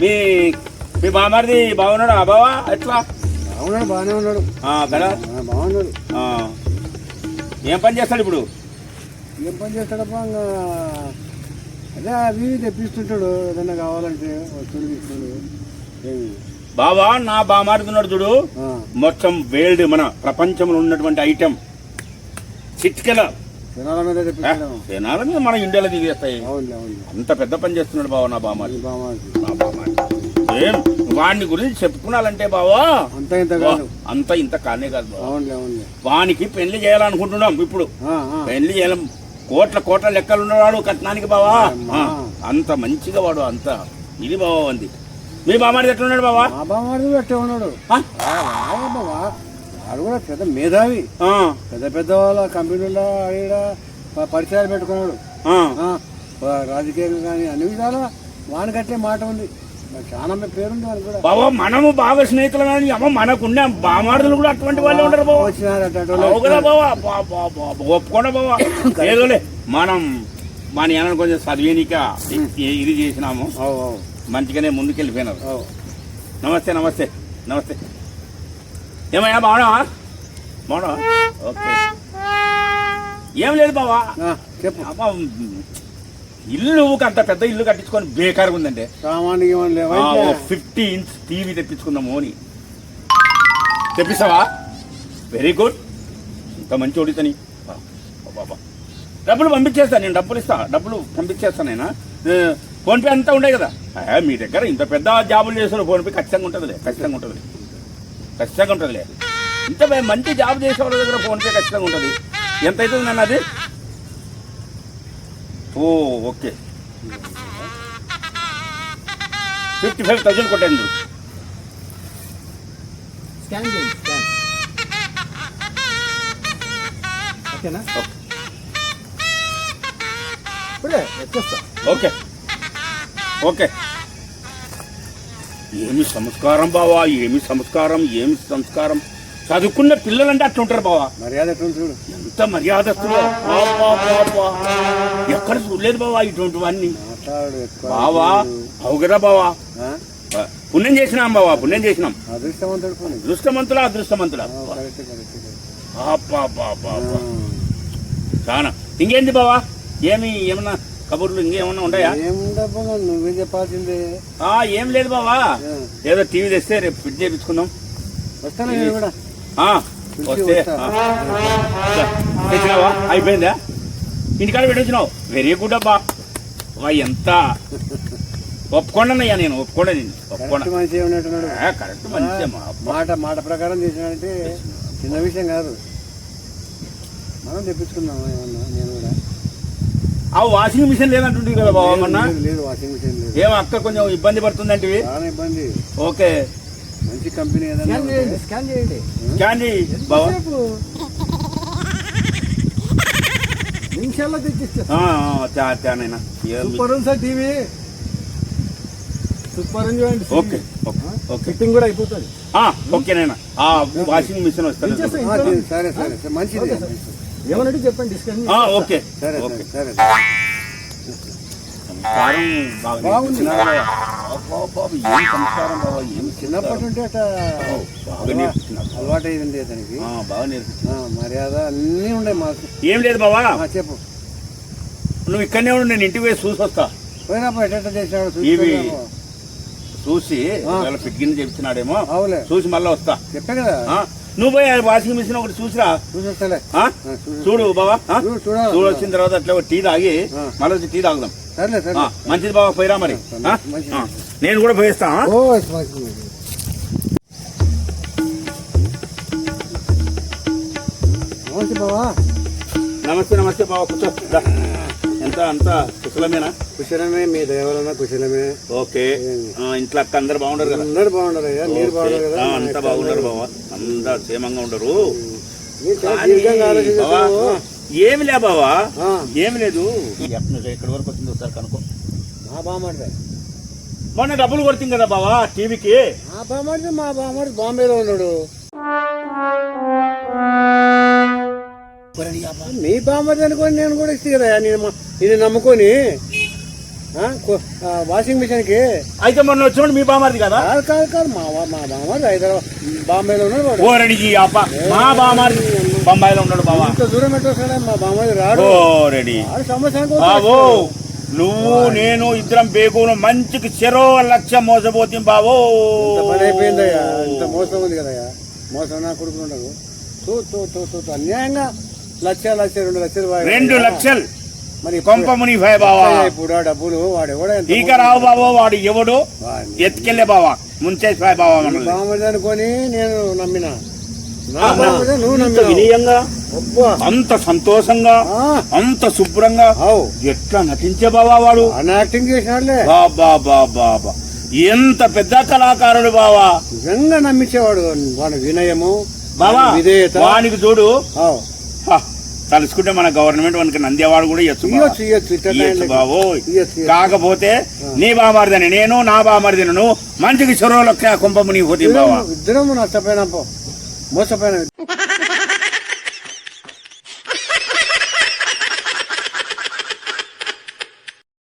మీ మీ బామారిది బాగున్నాడు? ఆ బావా? ఎట్లా? బాగున్నాడు బాగానే ఉన్నాడు. కదా? బాగున్నాడు. ఏం పని చేస్తాడు ఇప్పుడు? ఏం పని చేస్తాడప్పా ఇంకా అదే అవి తెప్పిస్తుంటాడు. ఏదైనా కావాలంటే వస్తువులు తీసుకుని. ఏమి? బావా నా ఉన్నాడు చూడు. మొత్తం వేల్డ్ మన ప్రపంచంలో ఉన్నటువంటి ఐటెం. చిట్కెల. జనాల మీద మన ఇండియాలో దిగేస్తాయి. అంత పెద్ద పని చేస్తున్నాడు బావ నా బామారి ఏం? వాడిని గురించి చెప్పుకున్నాలంటే బావా? అంత ఇంత కాదు. అంత ఇంత కానే కాదు వానికి పెళ్ళి చేయాలనుకుంటున్నాం ఇప్పుడు. పెళ్ళి చేయాలం. కోట్ల కోట్ల లెక్కలు ఉన్నవాడు కట్నానికి బావా. అంత మంచిగా వాడు అంత ఇది బావా ఉంది మీ బామారి ఎట్లున్నాడు బావా? బామ్మడి అట్టే ఉన్నాడు. బావ. వాడు కూడా పెద్ద మేధావి. పెద్ద పెద్ద వాళ్ళ కంపెనీలో ఆడ పరిచయాలు పెట్టుకున్నాడు. రాజకీయంగా కానీ అన్ని విధాలా వానికి అట్లే మాట ఉంది. చాలా పేరుంది వానికి కూడా. బావా మనము బాగా స్నేహితులు కానీ అమ్మ మనకున్న బామారులు కూడా అటువంటి వాళ్ళే ఉండరు బావా. వచ్చినారు వాళ్ళు. ఒప్పుకోండా బావా. ఏదోలే మనం మన ఏమైనా కొంచెం చదివేనిక ఇది చేసినాము. మంచిగానే ముందుకెళ్ళిపోయినారు. నమస్తే నమస్తే నమస్తే. ఏమయ్యా బాగున్నావా? బాగున్నావా? ఓకే. ఏం లేదు బావా. చెప్పు. అబ్బా, ఇల్లు అంత పెద్ద ఇల్లు కట్టించుకొని బేకారుగా లేవా ఫిఫ్టీ ఇంచ్ టీవీ తెప్పించుకుందాము అని. తెప్పిస్తావా? వెరీ గుడ్ ఇంత మంచి ఓడితని బాబా. డబ్బులు పంపించేస్తాను నేను డబ్బులు ఇస్తా. డబ్బులు పంపించేస్తాను నేను? ఫోన్పే అంతా ఉండే కదా. మీ దగ్గర ఇంత పెద్ద జాబులు చేసిన ఫోన్పే ఖచ్చితంగా ఉంటుందిలే ఖచ్చితంగా ఉంటుందిలే. ఖచ్చితంగా ఉంటుందిలే. ఇంత మంచి జాబ్ చేసే వాళ్ళ దగ్గర ఫోన్పే ఖచ్చితంగా ఉంటుంది. ఎంత అవుతుంది నన్ను అది? Oh okay. Fifty five thousand కొట్టాను స్కాన్ చేయండి స్కాన్. ఓకేనా? ఇప్పుడే వచ్చేస్తా. ఓకే. ఓకే. ఏమి సంస్కారం బావా ఏమి సంస్కారం ఏమి సంస్కారం? చదువుకున్న పిల్లలంటే అట్లా ఉంటారు బావా. మర్యాద చూడు? ఎంత అబ్బా. ఎక్కడ చూడలేదు బావా మాట్లాడు ఎక్కువ. బావా అవు కదా బావా? పుణ్యం చేసినాం బావా పుణ్యం చేసినాం. అదృష్టవంతుడు ఆ. అబ్బా. చాలా ఇంకేంటి బావా? ఏమి ఏమన్నా కబుర్లు ఇంకేమన్నా ఉన్నాయా ఏముందబ్బా నువ్వేం చెప్పాల్సిందే. ఆ, ఏం లేదు బావా. ఆ. ఏదో టీవీ తెస్తే రేపు ఫిట్ చేయించుకుందాం వస్తాను నేను కూడా? ఆ, వస్తే. ఆ. తెచ్చినావా? అయిపోయిందా? ఇంటికాడ పెట్టొచ్చినావు? వెరీ గుడ్ అబ్బా. వా ఎంత? ఒప్పుకోండినయ్యా నేను ఒప్పుకోండి నేను. ఒప్పుకోండి. కరెక్ట్ మనిషి ఉన్నట్టున్నాడు. కరెక్ట్ మంచి మాట మాట ప్రకారం చేసినాడంటే చిన్న విషయం కాదు. మనం తెప్పించుకుందాం ఏమన్నా? నేను కూడా. ఆ వాషింగ్ మిషన్ లేదంటుంటుంది కదా బాబా మొన్న? లేదు, వాషింగ్ మిషన్ లేదు. ఏం అక్క కొంచెం ఇబ్బంది పడుతుందంటివి. చాలా ఇబ్బంది. ఓకే. మంచి కంపెనీ ఏదైనా స్కాన్ చేయండి స్కాన్ చేయండి. ఎంతసేపు? నిమిషాల్లో తెచ్చిస్తా. ఆ, ఆ, తా- తానైనా ఏం- సూపర్ ఉంది సార్ టీవీ. సూపర్ ఉంది చూడండి ఓకే ఓకే ఓకే. ఫిట్టింగ్ కూడా అయిపోతుంది. ఆ, ఓకేనైనా ఆ వాషింగ్ మిషన్ వస్తుంది ఇచ్చేస్తా ఆ, ఇంట్లో. సరే, సరే మంచిది. ఏమన్నట్టు చెప్పండి ఓకే. సరే ఓకే. సరే. బాగుంది. ఏం సంస్కారం ఏం చిన్నప్పటి నుండి అలవాటు అయింది అతనికి. బాగా మర్యాద అన్నీ ఉన్నాయి మాకు. ఏం లేదు బావా. ఆ, చెప్పు. నువ్వు ఇక్కడనే ఉండు నేను ఇంటికి పోయి చూసి వస్తా. పోయినప్పుడు ఎట్ట చేసినాడు ఇవి. చూసి ఫిట్టింగ్ చెప్తున్నాడేమో అవులే. చూసి మళ్ళీ వస్తా. చెప్పా కదా. ఆ, నువ్వు పోయి వాషింగ్ మిషన్ ఒకటి చూసిరా? చూడు. బావా ఆ? చూడు, వచ్చిన తర్వాత అట్లా ఒక టీ తాగి. మళ్ళీ వచ్చి టీ తాగుదాం. మంచిది బావా పోయిరా మరి. నేను కూడా పోయిస్తా. నమస్తే బావా. నమస్తే నమస్తే బావ కూర్చో. ఎంత అంత కుశలమేనా? కుశలమే మీ దయవలన కుశలమే. ఓకే. ఆ, ఇంట్లో అక్క అందరు బాగుండరు కదా? అందరు బాగున్నారు అయ్యా మీరు. బాగున్నారు కదా? అంతా బాగున్నారు బావ. అంతా క్షేమంగా ఉండరు. ఏమి లే బావా. ఏమి లేదు. ఎక్కడి వరకు వచ్చింది ఒకసారి కనుక్కో. మా బామ్మడిదే. మొన్న డబ్బులు కొడుతుంది కదా బావా టీవీకి? మా బామ్మడిదే మా బామ్మడి బాంబేలో ఉన్నాడు. మీ బామ్మడి అనుకోని నేను కూడా ఇస్తే నేను నమ్ముకొని వాషింగ్ మిషన్కి అయితే మొన్న వచ్చినప్పుడు మీ బామారిది కదా? కాదు కాదు కాదు మా మా బామ్మ హైదరాబాద్ బాంబేలో ఉన్నాడు వాడు. ఓరడి ఈ అప్ప మా బామారి బొంబాయిలో ఉన్నాడు బావా. ఇంత దూరం ఎట్టొస్తాడే మా బామ్మది రాడు. ఓరడి. బావో నువ్వు నేను ఇద్దరం బేగును మంచికి చెరో లక్ష మోసపోతుంది బావో. ఇంత పని అయిపోయిందయ్యా. ఇంత మోసం ఉంది కదయ్యా. మోసం నా కొడుకు ఉండదు తూ తూ తూ తూ. అన్యాయంగా లక్ష లక్ష రెండు లక్షలు రెండు లక్షలు. మరి కొంప మునిఫాయ్ బావా. ఇప్పుడు డబ్బులు వాడు ఎవడో ఈక రావు బావో వాడు ఎవడు. ఎత్తుకెళ్ళే బావా. ముంచేసిపోయి బావా మనల్ని. బామ్మది అనుకొని నేను నమ్మిన. అంత సంతోషంగా? అంత శుభ్రంగా? ఎట్లా నటించే బావా వాడు? యాక్టింగ్ చేసినాడులే. బాబా బాబా బా ఎంత పెద్ద కళాకారుడు బావా. నిజంగా నమ్మించేవాడు వాడి వినయము బావా వానికి చూడు. తలుసుకుంటే మన గవర్నమెంట్ మనకి నందేవాడు కూడా ఇయ్యొచ్చు, ఇయ్యొచ్చు. కాకపోతే నీ బామారిదని నేను నా బామారిదని నువ్వు మంచికి చెరువులో కుంభము నీ పోతే బావా. ఇద్దరం ఇద్దరం నష్టపోయినా పో. మోసపోయినా.